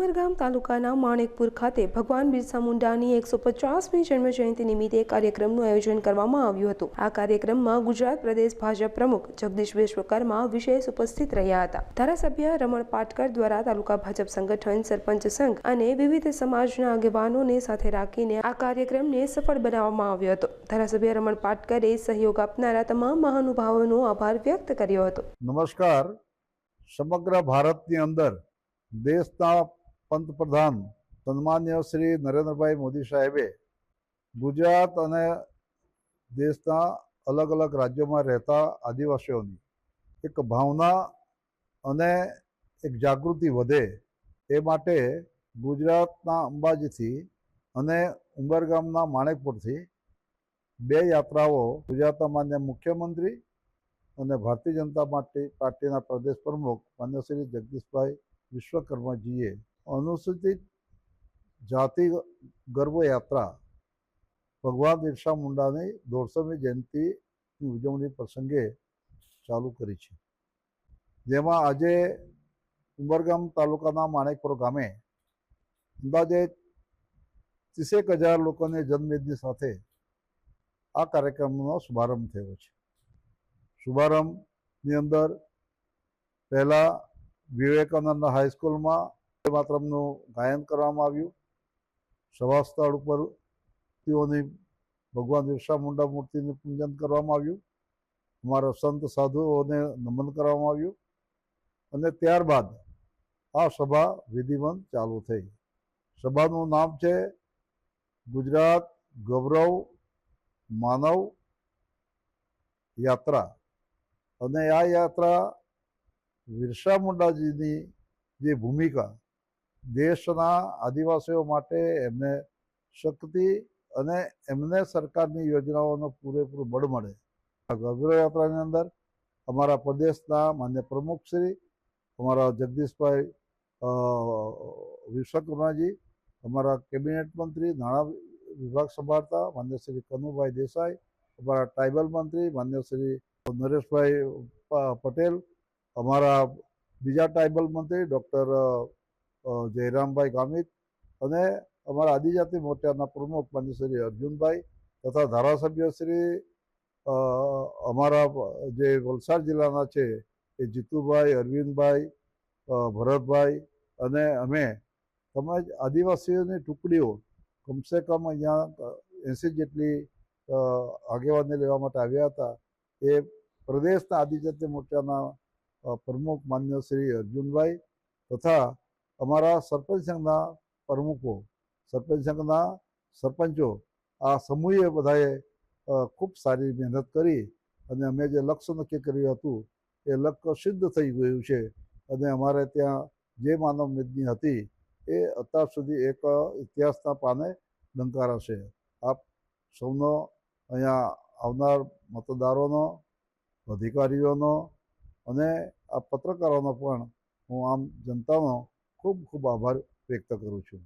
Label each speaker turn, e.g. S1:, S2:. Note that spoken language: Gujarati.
S1: ઉમરગામ તાલુકાના માણેકપુર ખાતે ભગવાન બિરસા મુંડાની એકસો પચાસમી જન્મજયંતિ નિમિત્તે કાર્યક્રમનું આયોજન કરવામાં આવ્યું હતું. આ કાર્યક્રમમાં ગુજરાત પ્રદેશ ભાજપ પ્રમુખ જગદીશ વિશ્વકર્મા વિશેષ ઉપસ્થિત રહ્યા હતા. ધારાસભ્ય રમણ પાટકર દ્વારા તાલુકા ભાજપ સંગઠન સરપંચ સંઘ અને વિવિધ સમાજના આગેવાનોને સાથે રાખીને આ કાર્યક્રમને સફળ બનાવવામાં આવ્યો હતો. ધારાસભ્ય રમણ પાટકરે સહયોગ આપનારા તમામ મહાનુભાવોનો આભાર વ્યક્ત કર્યો હતો.
S2: નમસ્કાર. સમગ્ર ભારતની અંદર દેશના પંતપ્રધાન સન્માન્ય શ્રી નરેન્દ્રભાઈ મોદી સાહેબે ગુજરાત અને દેશના અલગ અલગ રાજ્યોમાં રહેતા આદિવાસીઓની એક ભાવના અને એક જાગૃતિ વધે એ માટે ગુજરાતના અંબાજીથી અને ઉંબરગામના માણેકપુરથી બે યાત્રાઓ ગુજરાતના માન્ય મુખ્યમંત્રી અને ભારતીય જનતા પાર્ટી પાર્ટીના પ્રદેશ પ્રમુખ માન્ય શ્રી જગદીશભાઈ વિશ્વકર્માજીએ અનુસૂચિત જાતિ ગર્ભયાત્રા ભગવાન બિરસા મુંડાની દોઢસોમી જયંતિની ઉજવણી પ્રસંગે ચાલુ કરી છે. જેમાં આજે ઉમરગામ તાલુકાના માણેકપુર ગામે અંદાજે ત્રીસેક હજાર લોકોની જન્મેદની સાથે આ કાર્યક્રમનો શુભારંભ થયો છે. શુભારંભની અંદર પહેલાં વિવેકાનંદ હાઈસ્કૂલમાં માતરમનું ગાયન કરવામાં આવ્યું. સભા સ્થળ ઉપર તેઓની ભગવાન બિરસા મુંડા મૂર્તિનું પૂજન કરવામાં આવ્યું. અમારા સંત સાધુઓને નમન કરવામાં આવ્યું. અને ત્યારબાદ આ સભા વિધિવંત ચાલુ થઈ. સભાનું નામ છે ગુજરાત ગૌરવ માનવ યાત્રા. અને આ યાત્રા બિરસા મુંડાજીની જે ભૂમિકા દેશના આદિવાસીઓ માટે એમને શક્તિ અને એમને સરકારની યોજનાઓનો પૂરેપૂરું બળ મળે. આ યાત્રાની અંદર અમારા પ્રદેશના માન્ય પ્રમુખશ્રી અમારા જગદીશભાઈ વિશ્વકર્માજી, અમારા કેબિનેટ મંત્રી, નાણાં વિભાગ સંભાળતા, માન્ય શ્રી કનુભાઈ દેસાઈ, અમારા ટ્રાઇબલ મંત્રી, માન્ય શ્રી નરેશભાઈ પટેલ, અમારા બીજા ટ્રાઇબલ મંત્રી, ડૉક્ટર જયરામભાઈ ગામિત અને અમારા આદિજાતિ મોટિયાના પ્રમુખ માન્ય શ્રી અર્જુનભાઈ તથા ધારાસભ્ય શ્રી અમારા જે વલસાડ જિલ્લાના છે એ જીતુભાઈ, અરવિંદભાઈ ભરતભાઈ અને અમે તમામ આદિવાસીઓની ટુકડીઓ કમસે કમ અહીંયા એંસી જેટલી આગેવાની લેવા માટે આવ્યા હતા એ પ્રદેશના આદિજાતિ મોટિયાના પ્રમુખ માન્ય શ્રી અર્જુનભાઈ તથા અમારા સરપંચ સંઘના પ્રમુખો, સરપંચ સંઘના સરપંચો, આ સમૂહે બધાએ ખૂબ સારી મહેનત કરી અને અમે જે લક્ષ્ય નક્કી કર્યું હતું એ લક્ષ્ય સિદ્ધ થઈ ગયું છે અને અમારે ત્યાં જે માનવ મેદની હતી એ અત્યાર સુધી એક ઇતિહાસના પાને ડંકારાશે આપ સૌનો અહીંયા આવનાર મતદારોનો, અધિકારીઓનો અને આ પત્રકારોનો પણ હું આમ જનતાનો ખૂબ ખૂબ આભાર વ્યક્ત કરું છું.